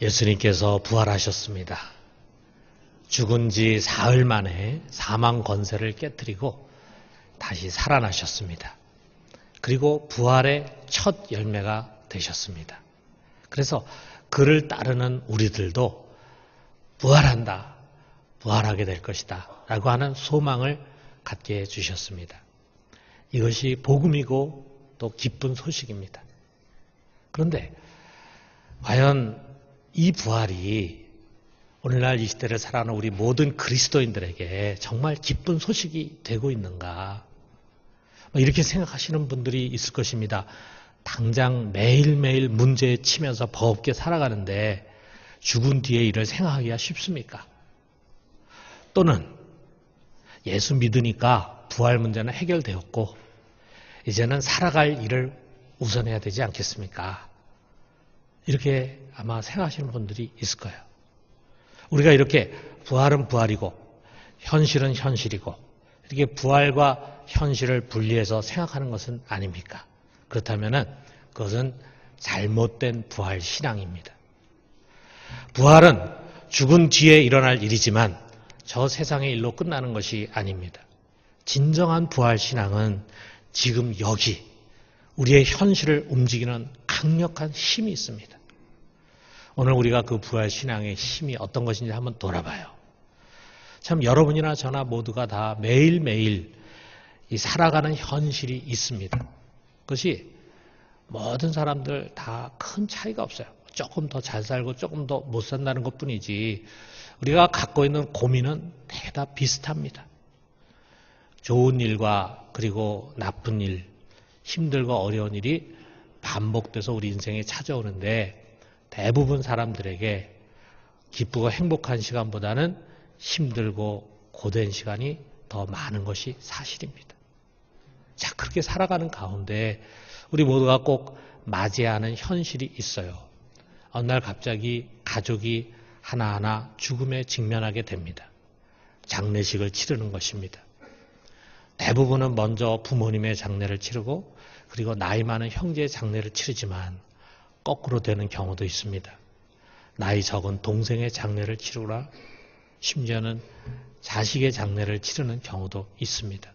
예수님께서 부활하셨습니다. 죽은 지 사흘 만에 사망 권세를 깨뜨리고 다시 살아나셨습니다. 그리고 부활의 첫 열매가 되셨습니다. 그래서 그를 따르는 우리들도 부활한다, 부활하게 될 것이다 라고 하는 소망을 갖게 해주셨습니다. 이것이 복음이고 또 기쁜 소식입니다. 그런데 과연 이 부활이 오늘날 이 시대를 살아가는 우리 모든 그리스도인들에게 정말 기쁜 소식이 되고 있는가? 뭐 이렇게 생각하시는 분들이 있을 것입니다. 당장 매일매일 문제에 치면서 버겁게 살아가는데 죽은 뒤의 일을 생각하기가 쉽습니까? 또는 예수 믿으니까 부활 문제는 해결되었고 이제는 살아갈 일을 우선해야 되지 않겠습니까? 이렇게 아마 생각하시는 분들이 있을 거예요. 우리가 이렇게 부활은 부활이고 현실은 현실이고 이렇게 부활과 현실을 분리해서 생각하는 것은 아닙니까? 그렇다면 그것은 잘못된 부활 신앙입니다. 부활은 죽은 뒤에 일어날 일이지만 저 세상의 일로 끝나는 것이 아닙니다. 진정한 부활 신앙은 지금 여기 우리의 현실을 움직이는 강력한 힘이 있습니다. 오늘 우리가 그 부활 신앙의 힘이 어떤 것인지 한번 돌아봐요. 참 여러분이나 저나 모두가 다 매일매일 이 살아가는 현실이 있습니다. 그것이 모든 사람들 다 큰 차이가 없어요. 조금 더 잘 살고 조금 더 못 산다는 것 뿐이지 우리가 갖고 있는 고민은 대다 비슷합니다. 좋은 일과 그리고 나쁜 일, 힘들고 어려운 일이 반복돼서 우리 인생에 찾아오는데 대부분 사람들에게 기쁘고 행복한 시간보다는 힘들고 고된 시간이 더 많은 것이 사실입니다. 자, 그렇게 살아가는 가운데 우리 모두가 꼭 맞이해야 하는 현실이 있어요. 어느 날 갑자기 가족이 하나하나 죽음에 직면하게 됩니다. 장례식을 치르는 것입니다. 대부분은 먼저 부모님의 장례를 치르고 그리고 나이 많은 형제의 장례를 치르지만 거꾸로 되는 경우도 있습니다. 나이 적은 동생의 장례를 치르거나 심지어는 자식의 장례를 치르는 경우도 있습니다.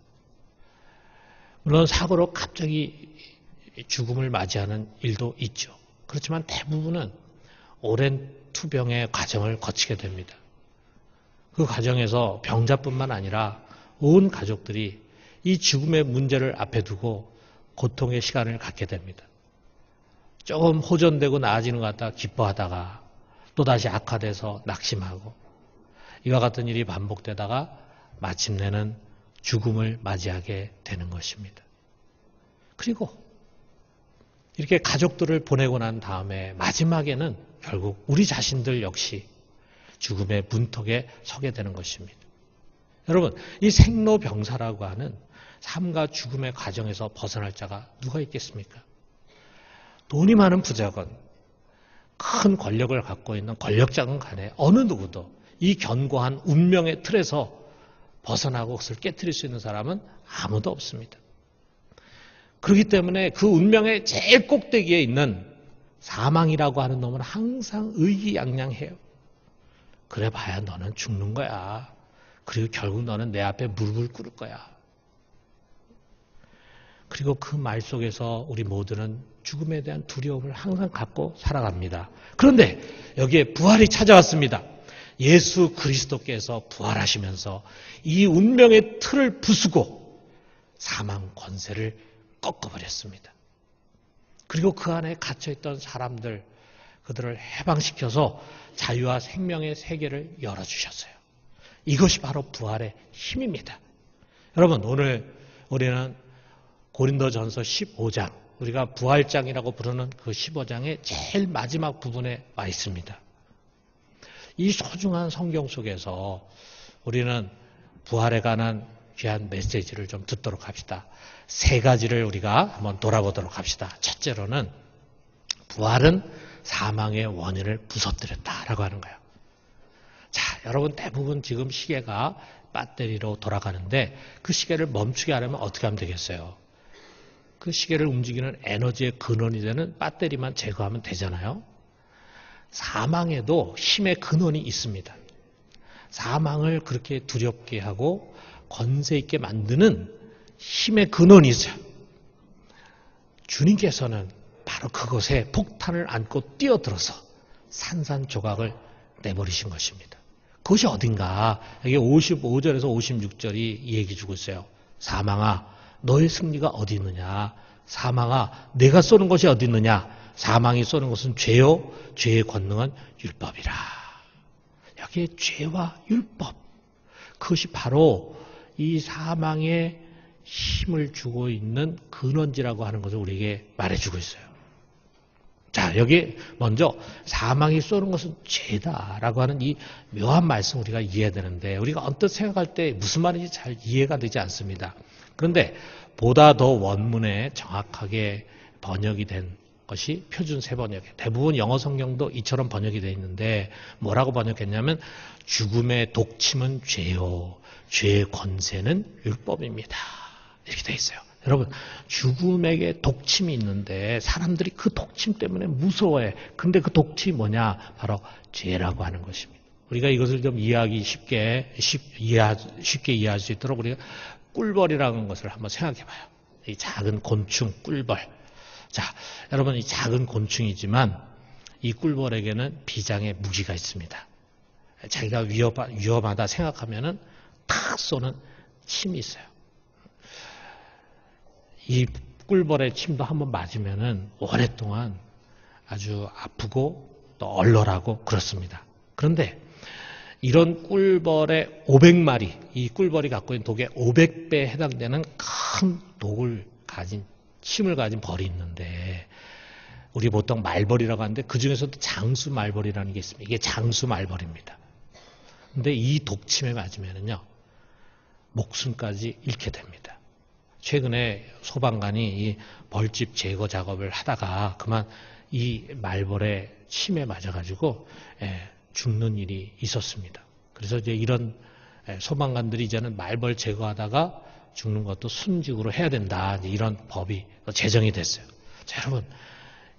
물론 사고로 갑자기 죽음을 맞이하는 일도 있죠. 그렇지만 대부분은 오랜 투병의 과정을 거치게 됩니다. 그 과정에서 병자뿐만 아니라 온 가족들이 이 죽음의 문제를 앞에 두고 고통의 시간을 갖게 됩니다. 조금 호전되고 나아지는 것 같다가 기뻐하다가 또다시 악화돼서 낙심하고 이와 같은 일이 반복되다가 마침내는 죽음을 맞이하게 되는 것입니다. 그리고 이렇게 가족들을 보내고 난 다음에 마지막에는 결국 우리 자신들 역시 죽음의 문턱에 서게 되는 것입니다. 여러분, 이 생로병사라고 하는 삶과 죽음의 과정에서 벗어날 자가 누가 있겠습니까? 돈이 많은 부자건 큰 권력을 갖고 있는 권력자건 간에 어느 누구도 이 견고한 운명의 틀에서 벗어나고 그것을 깨뜨릴 수 있는 사람은 아무도 없습니다. 그렇기 때문에 그 운명의 제일 꼭대기에 있는 사망이라고 하는 놈은 항상 의기양양해요. 그래 봐야 너는 죽는 거야. 그리고 결국 너는 내 앞에 무릎을 꿇을 거야. 그리고 그 말 속에서 우리 모두는 죽음에 대한 두려움을 항상 갖고 살아갑니다. 그런데 여기에 부활이 찾아왔습니다. 예수 그리스도께서 부활하시면서 이 운명의 틀을 부수고 사망 권세를 꺾어버렸습니다. 그리고 그 안에 갇혀있던 사람들, 그들을 해방시켜서 자유와 생명의 세계를 열어주셨어요. 이것이 바로 부활의 힘입니다. 여러분, 오늘 우리는 고린도전서 15장, 우리가 부활장이라고 부르는 그 15장의 제일 마지막 부분에 와 있습니다. 이 소중한 성경 속에서 우리는 부활에 관한 귀한 메시지를 좀 듣도록 합시다. 세 가지를 우리가 한번 돌아보도록 합시다. 첫째로는 부활은 사망의 원인을 부서뜨렸다라고 하는 거예요. 자, 여러분 대부분 지금 시계가 배터리로 돌아가는데 그 시계를 멈추게 하려면 어떻게 하면 되겠어요? 그 시계를 움직이는 에너지의 근원이 되는 배터리만 제거하면 되잖아요. 사망에도 힘의 근원이 있습니다. 사망을 그렇게 두렵게 하고 권세 있게 만드는 힘의 근원이 있어요. 주님께서는 바로 그것에 폭탄을 안고 뛰어들어서 산산조각을 내버리신 것입니다. 그것이 어딘가 여기 55절에서 56절이 얘기 주고 있어요. 사망아 너의 승리가 어디 있느냐? 사망아 내가 쏘는 것이 어디 있느냐? 사망이 쏘는 것은 죄요? 죄의 권능은 율법이라. 여기에 죄와 율법. 그것이 바로 이 사망에 힘을 주고 있는 근원지라고 하는 것을 우리에게 말해주고 있어요. 자, 여기 먼저 사망이 쏘는 것은 죄다라고 하는 이 묘한 말씀 우리가 이해해야 되는데 우리가 언뜻 생각할 때 무슨 말인지 잘 이해가 되지 않습니다. 그런데 보다 더 원문에 정확하게 번역이 된 것이 표준 세번역. 대부분 영어 성경도 이처럼 번역이 되어 있는데 뭐라고 번역했냐면 죽음의 독침은 죄요. 죄의 권세는 율법입니다. 이렇게 되어 있어요. 여러분, 죽음에게 독침이 있는데 사람들이 그 독침 때문에 무서워해. 근데 그 독침이 뭐냐? 바로 죄라고 하는 것입니다. 우리가 이것을 좀 이해하기 쉽게, 쉽, 이해하, 쉽게 이해할 수 있도록 우리가 꿀벌이라는 것을 한번 생각해 봐요. 이 작은 곤충, 꿀벌. 자, 여러분, 이 작은 곤충이지만 이 꿀벌에게는 비장의 무기가 있습니다. 자기가 위험하, 위험하다 생각하면은 탁 쏘는 침이 있어요. 이 꿀벌의 침도 한번 맞으면은 오랫동안 아주 아프고 또 얼얼하고 그렇습니다. 그런데 이런 꿀벌의 500마리, 이 꿀벌이 갖고 있는 독의 500배에 해당되는 큰 독을 가진, 침을 가진 벌이 있는데, 우리 보통 말벌이라고 하는데 그 중에서도 장수 말벌이라는 게 있습니다. 이게 장수 말벌입니다. 근데 이 독침에 맞으면은요, 목숨까지 잃게 됩니다. 최근에 소방관이 이 벌집 제거 작업을 하다가 그만 이 말벌의 침에 맞아가지고 예, 죽는 일이 있었습니다. 그래서 이제 이런 예, 소방관들이 이제는 말벌 제거하다가 죽는 것도 순직으로 해야 된다. 이런 법이 제정이 됐어요. 자, 여러분,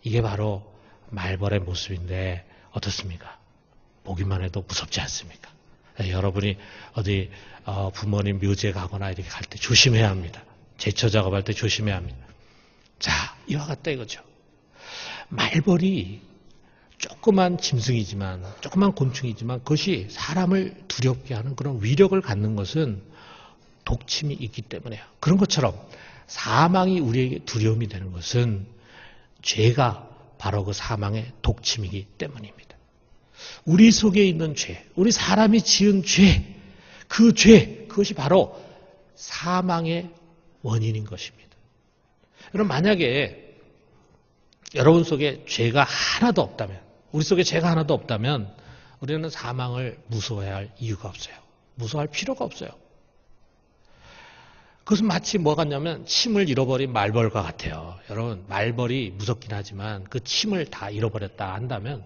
이게 바로 말벌의 모습인데 어떻습니까? 보기만 해도 무섭지 않습니까? 예, 여러분이 어디 어, 부모님 묘지에 가거나 이렇게 갈 때 조심해야 합니다. 제처 작업할 때 조심해야 합니다. 자, 이와 같다 이거죠. 말벌이 조그만 짐승이지만, 조그만 곤충이지만 그것이 사람을 두렵게 하는 그런 위력을 갖는 것은 독침이 있기 때문에요. 그런 것처럼 사망이 우리에게 두려움이 되는 것은 죄가 바로 그 사망의 독침이기 때문입니다. 우리 속에 있는 죄, 우리 사람이 지은 죄, 그 죄, 그것이 바로 사망의 원인인 것입니다. 여러분, 만약에 여러분 속에 죄가 하나도 없다면, 우리 속에 죄가 하나도 없다면, 우리는 사망을 무서워해야 할 이유가 없어요. 무서워할 필요가 없어요. 그것은 마치 뭐 같냐면 침을 잃어버린 말벌과 같아요. 여러분, 말벌이 무섭긴 하지만 그 침을 다 잃어버렸다 한다면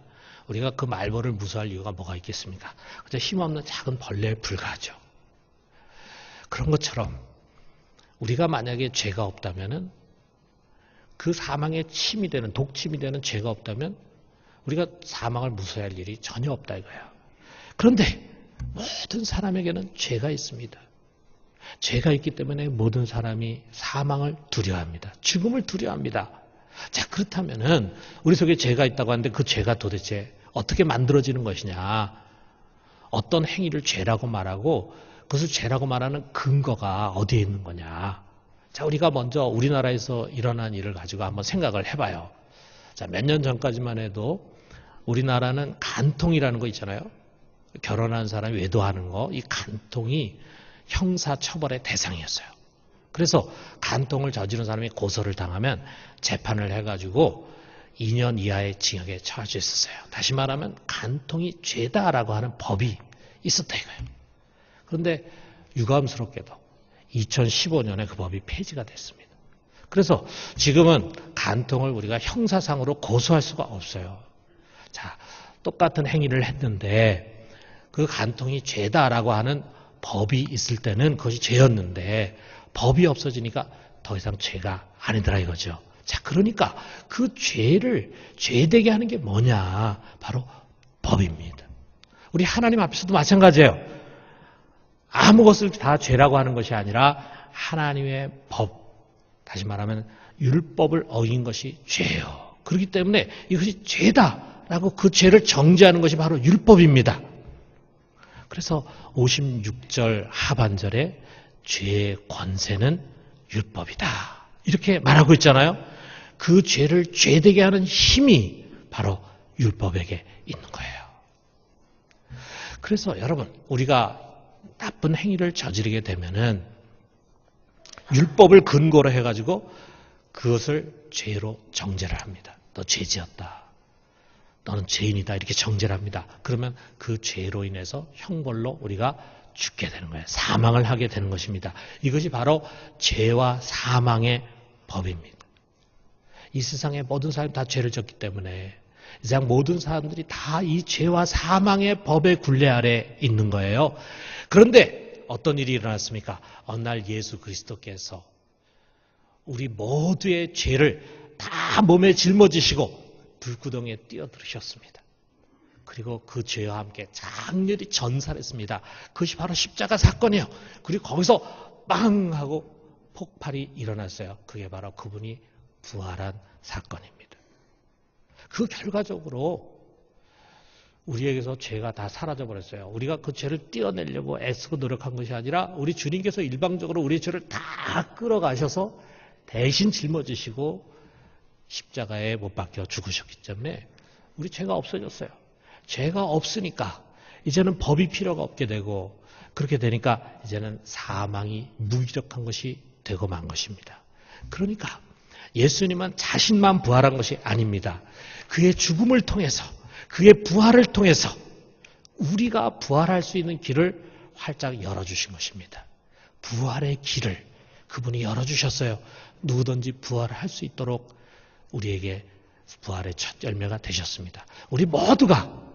우리가 그 말벌을 무서워할 이유가 뭐가 있겠습니까? 그저 힘없는 작은 벌레에 불과하죠. 그런 것처럼 우리가 만약에 죄가 없다면은 그 사망의 침이 되는 독침이 되는 죄가 없다면 우리가 사망을 무서워할 일이 전혀 없다 이거예요. 그런데 모든 사람에게는 죄가 있습니다. 죄가 있기 때문에 모든 사람이 사망을 두려워합니다. 죽음을 두려워합니다. 자 그렇다면은 우리 속에 죄가 있다고 하는데 그 죄가 도대체 어떻게 만들어지는 것이냐? 어떤 행위를 죄라고 말하고 그것을 죄라고 말하는 근거가 어디에 있는 거냐. 자, 우리가 먼저 우리나라에서 일어난 일을 가지고 한번 생각을 해봐요. 자, 몇 년 전까지만 해도 우리나라는 간통이라는 거 있잖아요. 결혼한 사람이 외도하는 거, 이 간통이 형사 처벌의 대상이었어요. 그래서 간통을 저지른 사람이 고소를 당하면 재판을 해가지고 2년 이하의 징역에 처할 수 있었어요. 다시 말하면 간통이 죄다라고 하는 법이 있었다 이거예요. 그런데 유감스럽게도 2015년에 그 법이 폐지가 됐습니다. 그래서 지금은 간통을 우리가 형사상으로 고소할 수가 없어요. 자, 똑같은 행위를 했는데 그 간통이 죄다라고 하는 법이 있을 때는 그것이 죄였는데 법이 없어지니까 더 이상 죄가 아니더라 이거죠. 자, 그러니까 그 죄를 죄되게 하는 게 뭐냐? 바로 법입니다. 우리 하나님 앞에서도 마찬가지예요. 아무 것을 다 죄라고 하는 것이 아니라 하나님의 법, 다시 말하면 율법을 어긴 것이 죄예요. 그렇기 때문에 이것이 죄다라고 그 죄를 정죄하는 것이 바로 율법입니다. 그래서 56절 하반절에 죄의 권세는 율법이다. 이렇게 말하고 있잖아요. 그 죄를 죄되게 하는 힘이 바로 율법에게 있는 거예요. 그래서 여러분, 우리가 나쁜 행위를 저지르게 되면은 율법을 근거로 해가지고 그것을 죄로 정죄를 합니다. 너 죄지었다. 너는 죄인이다. 이렇게 정죄를 합니다. 그러면 그 죄로 인해서 형벌로 우리가 죽게 되는 거예요. 사망을 하게 되는 것입니다. 이것이 바로 죄와 사망의 법입니다. 이 세상의 모든 사람이 다 죄를 졌기 때문에 이 세상 모든 사람들이 다 이 죄와 사망의 법의 굴레 아래 있는 거예요. 그런데 어떤 일이 일어났습니까? 어느 날 예수 그리스도께서 우리 모두의 죄를 다 몸에 짊어지시고 불구덩이에 뛰어들으셨습니다. 그리고 그 죄와 함께 장렬히 전살했습니다. 그것이 바로 십자가 사건이에요. 그리고 거기서 빵 하고 폭발이 일어났어요. 그게 바로 그분이 부활한 사건입니다. 그 결과적으로 우리에게서 죄가 다 사라져 버렸어요. 우리가 그 죄를 떼어내려고 애쓰고 노력한 것이 아니라 우리 주님께서 일방적으로 우리 죄를 다 끌어가셔서 대신 짊어지시고 십자가에 못 박혀 죽으셨기 때문에 우리 죄가 없어졌어요. 죄가 없으니까 이제는 법이 필요가 없게 되고 그렇게 되니까 이제는 사망이 무기력한 것이 되고 만 것입니다. 그러니까 예수님은 자신만 부활한 것이 아닙니다. 그의 죽음을 통해서 그의 부활을 통해서 우리가 부활할 수 있는 길을 활짝 열어주신 것입니다. 부활의 길을 그분이 열어주셨어요. 누구든지 부활할 수 있도록 우리에게 부활의 첫 열매가 되셨습니다. 우리 모두가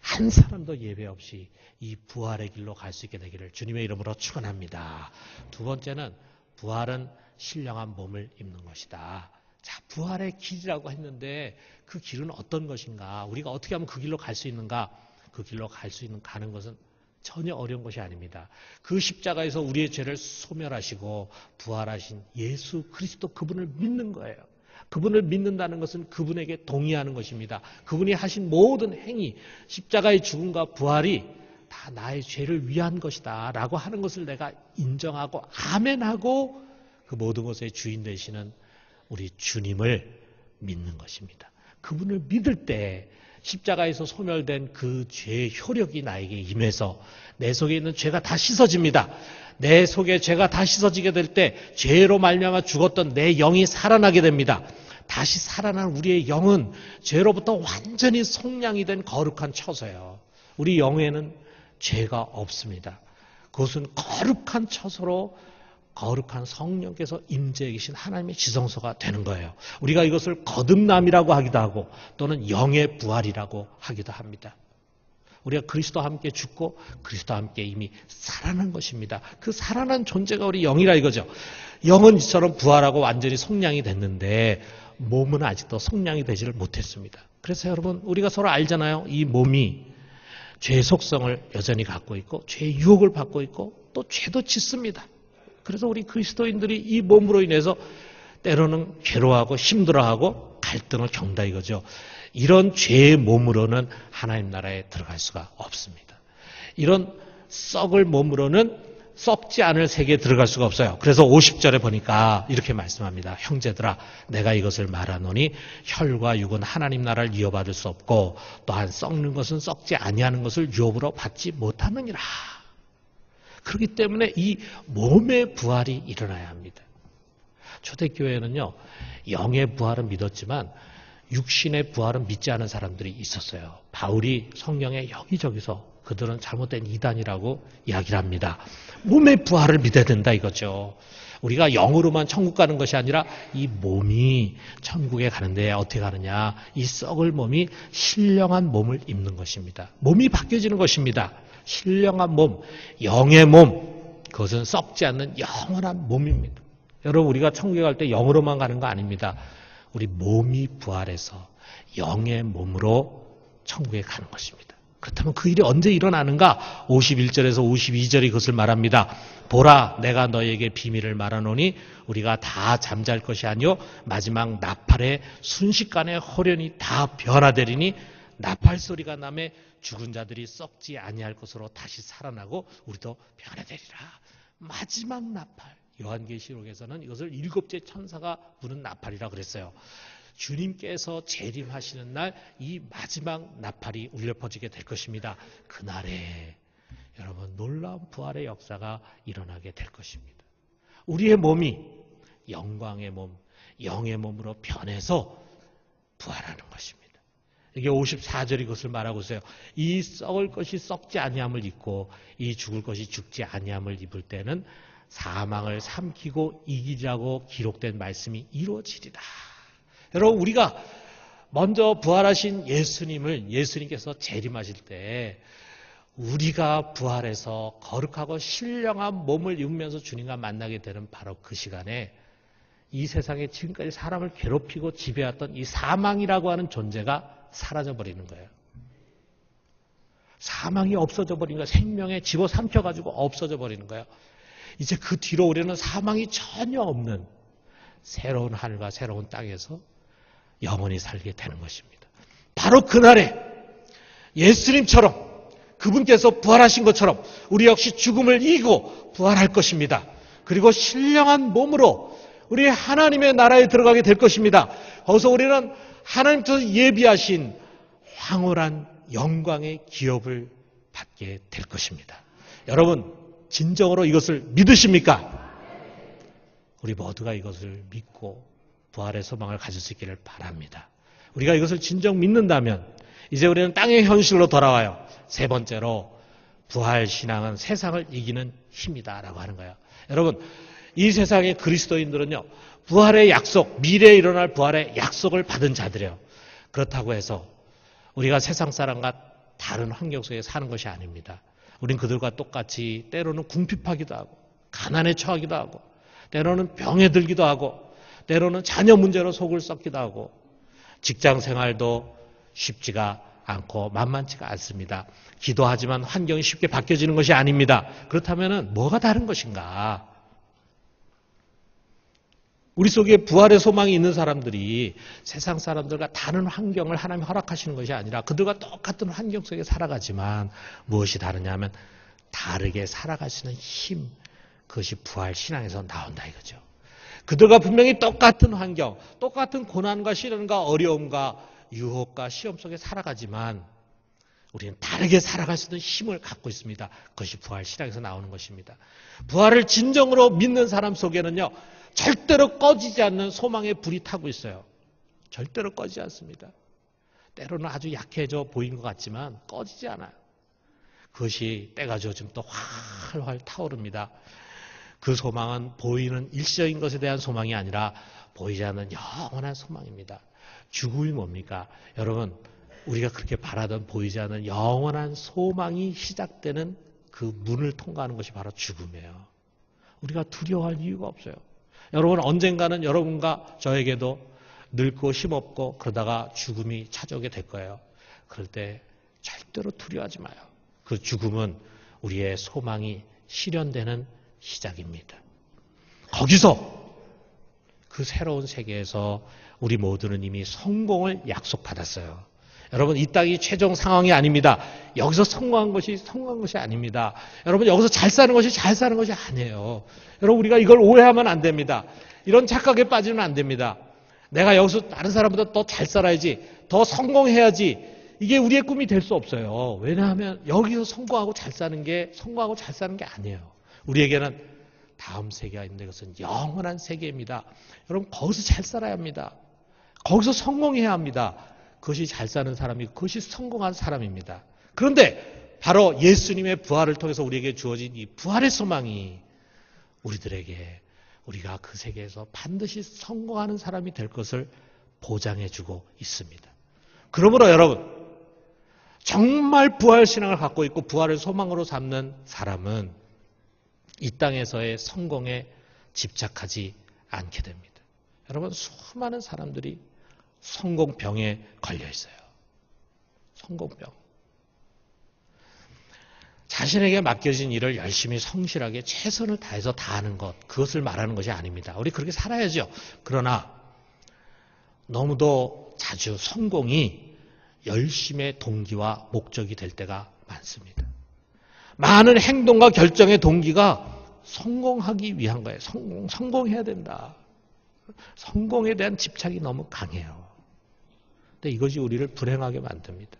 한 사람도 예배 없이 이 부활의 길로 갈 수 있게 되기를 주님의 이름으로 축원합니다. 두 번째는 부활은 신령한 몸을 입는 것이다. 자, 부활의 길이라고 했는데 그 길은 어떤 것인가? 우리가 어떻게 하면 그 길로 갈 수 있는가? 그 길로 갈 수 있는 가는 것은 전혀 어려운 것이 아닙니다. 그 십자가에서 우리의 죄를 소멸하시고 부활하신 예수 그리스도 그분을 믿는 거예요. 그분을 믿는다는 것은 그분에게 동의하는 것입니다. 그분이 하신 모든 행위, 십자가의 죽음과 부활이 다 나의 죄를 위한 것이다. 라고 하는 것을 내가 인정하고 아멘하고 그 모든 것의 주인 되시는 우리 주님을 믿는 것입니다. 그분을 믿을 때 십자가에서 소멸된 그 죄의 효력이 나에게 임해서 내 속에 있는 죄가 다 씻어집니다. 내 속에 죄가 다 씻어지게 될 때 죄로 말미암아 죽었던 내 영이 살아나게 됩니다. 다시 살아난 우리의 영은 죄로부터 완전히 속량이 된 거룩한 처소예요. 우리 영에는 죄가 없습니다. 그것은 거룩한 처소로 거룩한 성령께서 임재해 계신 하나님의 지성소가 되는 거예요. 우리가 이것을 거듭남이라고 하기도 하고 또는 영의 부활이라고 하기도 합니다. 우리가 그리스도와 함께 죽고 그리스도와 함께 이미 살아난 것입니다. 그 살아난 존재가 우리 영이라 이거죠. 영은 이처럼 부활하고 완전히 성량이 됐는데 몸은 아직도 성량이 되지를 못했습니다. 그래서 여러분 우리가 서로 알잖아요. 이 몸이 죄 속성을 여전히 갖고 있고 죄 유혹을 받고 있고 또 죄도 짓습니다. 그래서 우리 그리스도인들이 이 몸으로 인해서 때로는 괴로워하고 힘들어하고 갈등을 겪다 이거죠. 이런 죄의 몸으로는 하나님 나라에 들어갈 수가 없습니다. 이런 썩을 몸으로는 썩지 않을 세계에 들어갈 수가 없어요. 그래서 50절에 보니까 이렇게 말씀합니다. 형제들아, 내가 이것을 말하노니 혈과 육은 하나님 나라를 이어받을 수 없고 또한 썩는 것은 썩지 아니하는 것을 유업으로 받지 못하느니라. 그렇기 때문에 이 몸의 부활이 일어나야 합니다. 초대교회는요, 영의 부활은 믿었지만 육신의 부활은 믿지 않은 사람들이 있었어요. 바울이 성령의 여기저기서 그들은 잘못된 이단이라고 이야기를 합니다. 몸의 부활을 믿어야 된다 이거죠. 우리가 영으로만 천국 가는 것이 아니라 이 몸이 천국에 가는데 어떻게 가느냐. 이 썩을 몸이 신령한 몸을 입는 것입니다. 몸이 바뀌어지는 것입니다. 신령한 몸, 영의 몸, 그것은 썩지 않는 영원한 몸입니다. 여러분 우리가 천국에 갈 때 영으로만 가는 거 아닙니다. 우리 몸이 부활해서 영의 몸으로 천국에 가는 것입니다. 그렇다면 그 일이 언제 일어나는가? 51절에서 52절이 그것을 말합니다. 보라, 내가 너에게 비밀을 말하노니 우리가 다 잠잘 것이 아니요 마지막 나팔에 순식간에 호련이 다 변화되리니 나팔 소리가 남에 죽은 자들이 썩지 아니할 것으로 다시 살아나고 우리도 변화되리라. 마지막 나팔. 요한계시록에서는 이것을 일곱째 천사가 부는 나팔이라 그랬어요. 주님께서 재림하시는 날 이 마지막 나팔이 울려 퍼지게 될 것입니다. 그날에 여러분 놀라운 부활의 역사가 일어나게 될 것입니다. 우리의 몸이 영광의 몸, 영의 몸으로 변해서 부활하는 것입니다. 이게 54절이 그것을 말하고 있어요. 이 썩을 것이 썩지 아니함을 입고 이 죽을 것이 죽지 아니함을 입을 때는 사망을 삼키고 이기라고 기록된 말씀이 이루어지리라. 여러분 우리가 먼저 부활하신 예수님을 예수님께서 재림하실 때 우리가 부활해서 거룩하고 신령한 몸을 입으면서 주님과 만나게 되는 바로 그 시간에 이 세상에 지금까지 사람을 괴롭히고 지배했던 이 사망이라고 하는 존재가 사라져 버리는 거예요. 사망이 없어져 버린 거예요. 생명에 집어 삼켜 가지고 없어져 버리는 거예요. 이제 그 뒤로 우리는 사망이 전혀 없는 새로운 하늘과 새로운 땅에서 영원히 살게 되는 것입니다. 바로 그날에 예수님처럼 그분께서 부활하신 것처럼 우리 역시 죽음을 이기고 부활할 것입니다. 그리고 신령한 몸으로 우리 하나님의 나라에 들어가게 될 것입니다. 거기서 우리는 하나님께서 예비하신 황홀한 영광의 기업을 받게 될 것입니다. 여러분, 진정으로 이것을 믿으십니까? 우리 모두가 이것을 믿고 부활의 소망을 가질 수 있기를 바랍니다. 우리가 이것을 진정 믿는다면 이제 우리는 땅의 현실로 돌아와요. 세 번째로 부활 신앙은 세상을 이기는 힘이다라고 하는 거예요. 여러분, 이 세상의 그리스도인들은요. 부활의 약속, 미래에 일어날 부활의 약속을 받은 자들이에요. 그렇다고 해서 우리가 세상 사람과 다른 환경 속에 사는 것이 아닙니다. 우린 그들과 똑같이 때로는 궁핍하기도 하고 가난에 처하기도 하고 때로는 병에 들기도 하고 때로는 자녀 문제로 속을 썩기도 하고 직장 생활도 쉽지가 않고 만만치가 않습니다. 기도하지만 환경이 쉽게 바뀌어지는 것이 아닙니다. 그렇다면 뭐가 다른 것인가? 우리 속에 부활의 소망이 있는 사람들이 세상 사람들과 다른 환경을 하나님이 허락하시는 것이 아니라 그들과 똑같은 환경 속에 살아가지만 무엇이 다르냐면 다르게 있는 힘, 그것이 부활 신앙에서 나온다 이거죠. 그들과 분명히 똑같은 환경, 똑같은 고난과 시련과 어려움과 유혹과 시험 속에 살아가지만 우리는 다르게 살아갈 수 있는 힘을 갖고 있습니다. 그것이 부활 신앙에서 나오는 것입니다. 부활을 진정으로 믿는 사람 속에는요, 절대로 꺼지지 않는 소망의 불이 타고 있어요. 절대로 꺼지지 않습니다. 때로는 아주 약해져 보이는 것 같지만 꺼지지 않아요. 그것이 때가 져지면 또 활활 타오릅니다. 그 소망은 보이는 일시적인 것에 대한 소망이 아니라 보이지 않는 영원한 소망입니다. 죽음이 뭡니까? 여러분, 우리가 그렇게 바라던 보이지 않는 영원한 소망이 시작되는 그 문을 통과하는 것이 바로 죽음이에요. 우리가 두려워할 이유가 없어요. 여러분 언젠가는 여러분과 저에게도 늙고 힘없고 그러다가 죽음이 찾아오게 될 거예요. 그럴 때 절대로 두려워하지 마요. 그 죽음은 우리의 소망이 실현되는 시작입니다. 거기서 그 새로운 세계에서 우리 모두는 이미 성공을 약속받았어요. 여러분 이 땅이 최종 상황이 아닙니다. 여기서 성공한 것이 성공한 것이 아닙니다. 여러분 여기서 잘 사는 것이 잘 사는 것이 아니에요. 여러분 우리가 이걸 오해하면 안 됩니다. 이런 착각에 빠지면 안 됩니다. 내가 여기서 다른 사람보다 더 잘 살아야지, 더 성공해야지. 이게 우리의 꿈이 될 수 없어요. 왜냐하면 여기서 성공하고 잘 사는 게 성공하고 잘 사는 게 아니에요. 우리에게는 다음 세계가 있는데 그것은 영원한 세계입니다. 여러분 거기서 잘 살아야 합니다. 거기서 성공해야 합니다. 그것이 잘 사는 사람이 그것이 성공한 사람입니다. 그런데 바로 예수님의 부활을 통해서 우리에게 주어진 이 부활의 소망이 우리들에게 우리가 그 세계에서 반드시 성공하는 사람이 될 것을 보장해 주고 있습니다. 그러므로 여러분, 정말 부활 신앙을 갖고 있고 부활을 소망으로 삼는 사람은 이 땅에서의 성공에 집착하지 않게 됩니다. 여러분, 수많은 사람들이 성공병에 걸려 있어요. 성공병. 자신에게 맡겨진 일을 열심히 성실하게 최선을 다해서 다 하는 것, 그것을 말하는 것이 아닙니다. 우리 그렇게 살아야죠. 그러나 너무도 자주 성공이 열심의 동기와 목적이 될 때가 많습니다. 많은 행동과 결정의 동기가 성공하기 위한 거예요. 성공, 성공해야 된다. 성공에 대한 집착이 너무 강해요. 근데 이것이 우리를 불행하게 만듭니다.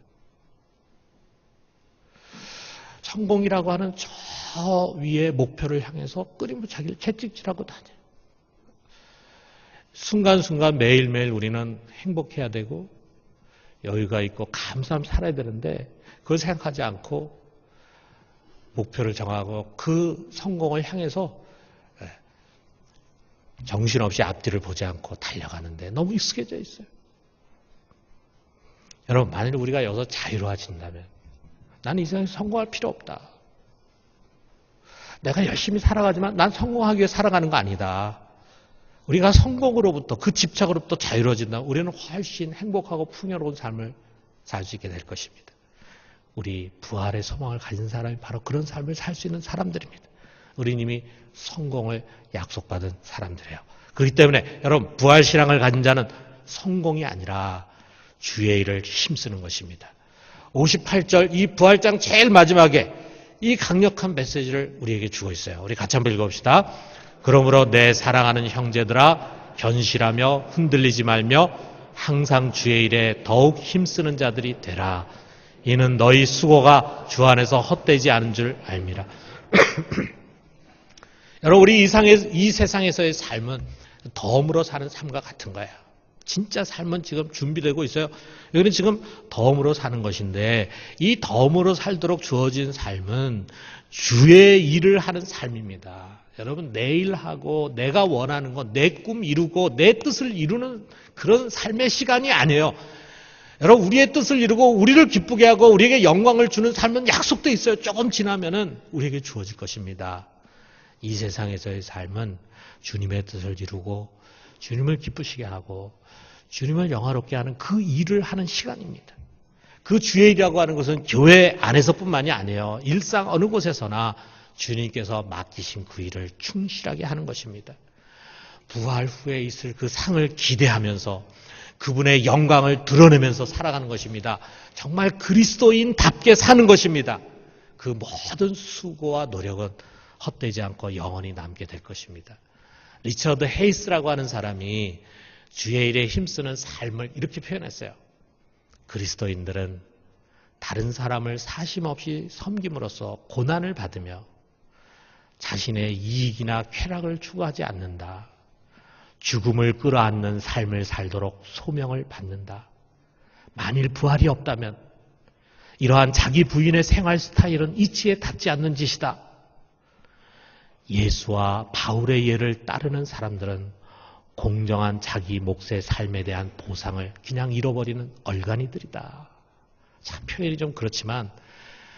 성공이라고 하는 저 위의 목표를 향해서 끊임없이 채찍질하고 다녀요. 순간순간 매일매일 우리는 행복해야 되고 여유가 있고 감사함 살아야 되는데 그걸 생각하지 않고 목표를 정하고 그 성공을 향해서 예, 정신없이 앞뒤를 보지 않고 달려가는데 너무 익숙해져 있어요. 여러분, 만일 우리가 여기서 자유로워진다면 나는 이 세상에 성공할 필요 없다. 내가 열심히 살아가지만 난 성공하기 위해 살아가는 거 아니다. 우리가 성공으로부터 그 집착으로부터 자유로워진다면 우리는 훨씬 행복하고 풍요로운 삶을 살 수 있게 될 것입니다. 우리 부활의 소망을 가진 사람이 바로 그런 삶을 살 수 있는 사람들입니다. 우리 님이 성공을 약속받은 사람들이에요. 그렇기 때문에 여러분 부활 신앙을 가진 자는 성공이 아니라 주의 일을 힘쓰는 것입니다. 58절 이 부활장 제일 마지막에 이 강력한 메시지를 우리에게 주고 있어요. 우리 같이 한번 읽어봅시다. 그러므로 내 사랑하는 형제들아 견실하며 흔들리지 말며 항상 주의 일에 더욱 힘쓰는 자들이 되라. 이는 너희 수고가 주 안에서 헛되지 않은 줄 알미라. 여러분 우리 이상의, 이 세상에서의 삶은 덤으로 사는 삶과 같은 거예요. 진짜 삶은 지금 준비되고 있어요. 여기는 지금 덤으로 사는 것인데 이 덤으로 살도록 주어진 삶은 주의 일을 하는 삶입니다. 여러분 내일 하고 내가 원하는 것, 내 꿈 이루고 내 뜻을 이루는 그런 삶의 시간이 아니에요. 여러분 우리의 뜻을 이루고 우리를 기쁘게 하고 우리에게 영광을 주는 삶은 약속돼 있어요. 조금 지나면은 우리에게 주어질 것입니다. 이 세상에서의 삶은 주님의 뜻을 이루고 주님을 기쁘시게 하고 주님을 영화롭게 하는 그 일을 하는 시간입니다. 그 주의 일이라고 하는 것은 교회 안에서뿐만이 아니에요. 일상 어느 곳에서나 주님께서 맡기신 그 일을 충실하게 하는 것입니다. 부활 후에 있을 그 상을 기대하면서 그분의 영광을 드러내면서 살아가는 것입니다. 정말 그리스도인답게 사는 것입니다. 그 모든 수고와 노력은 헛되지 않고 영원히 남게 될 것입니다. 리처드 헤이스라고 하는 사람이 주의 일에 힘쓰는 삶을 이렇게 표현했어요. 그리스도인들은 다른 사람을 사심 없이 섬김으로써 고난을 받으며 자신의 이익이나 쾌락을 추구하지 않는다. 죽음을 끌어안는 삶을 살도록 소명을 받는다. 만일 부활이 없다면 이러한 자기 부인의 생활 스타일은 이치에 닿지 않는 짓이다. 예수와 바울의 예를 따르는 사람들은 공정한 자기 몫의 삶에 대한 보상을 그냥 잃어버리는 얼간이들이다. 참 표현이 좀 그렇지만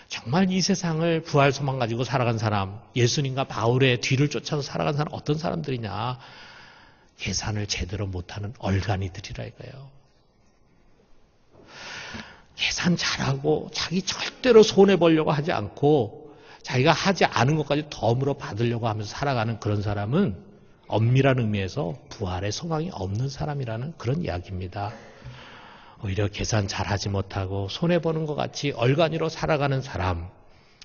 정말 이 세상을 부활 소망 가지고 살아간 사람, 예수님과 바울의 뒤를 쫓아서 살아간 사람 어떤 사람들이냐? 계산을 제대로 못하는 얼간이들이라 이거예요. 계산 잘하고 자기 절대로 손해 보려고 하지 않고 자기가 하지 않은 것까지 덤으로 받으려고 하면서 살아가는 그런 사람은 엄밀한 의미에서 부활의 소망이 없는 사람이라는 그런 이야기입니다. 오히려 계산 잘하지 못하고 손해보는 것 같이 얼간이로 살아가는 사람,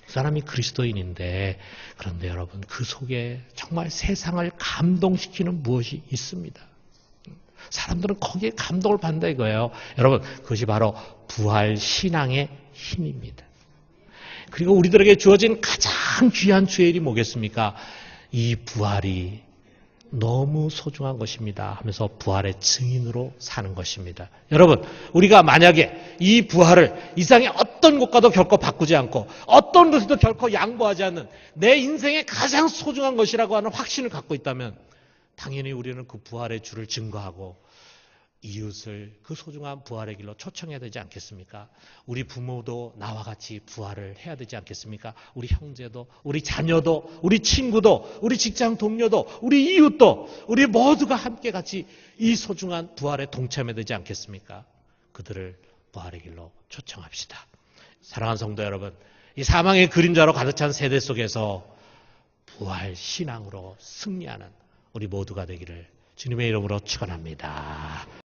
그 사람이 그리스도인인데, 그런데 여러분, 그 속에 정말 세상을 감동시키는 무엇이 있습니다. 사람들은 거기에 감동을 받는다 이거예요. 여러분, 그것이 바로 부활 신앙의 힘입니다. 그리고 우리들에게 주어진 가장 귀한 주일이 뭐겠습니까? 이 부활이 너무 소중한 것입니다 하면서 부활의 증인으로 사는 것입니다. 여러분, 우리가 만약에 이 부활을 이상의 어떤 것과도 결코 바꾸지 않고 어떤 것에도 결코 양보하지 않는 내 인생의 가장 소중한 것이라고 하는 확신을 갖고 있다면 당연히 우리는 그 부활의 주를 증거하고 이웃을 그 소중한 부활의 길로 초청해야 되지 않겠습니까? 우리 부모도 나와 같이 부활을 해야 되지 않겠습니까? 우리 형제도, 우리 자녀도, 우리 친구도, 우리 직장 동료도, 우리 이웃도, 우리 모두가 함께 같이 이 소중한 부활에 동참해야 되지 않겠습니까? 그들을 부활의 길로 초청합시다. 사랑하는 성도 여러분, 이 사망의 그림자로 가득 찬 세대 속에서 부활 신앙으로 승리하는 우리 모두가 되기를 주님의 이름으로 축원합니다.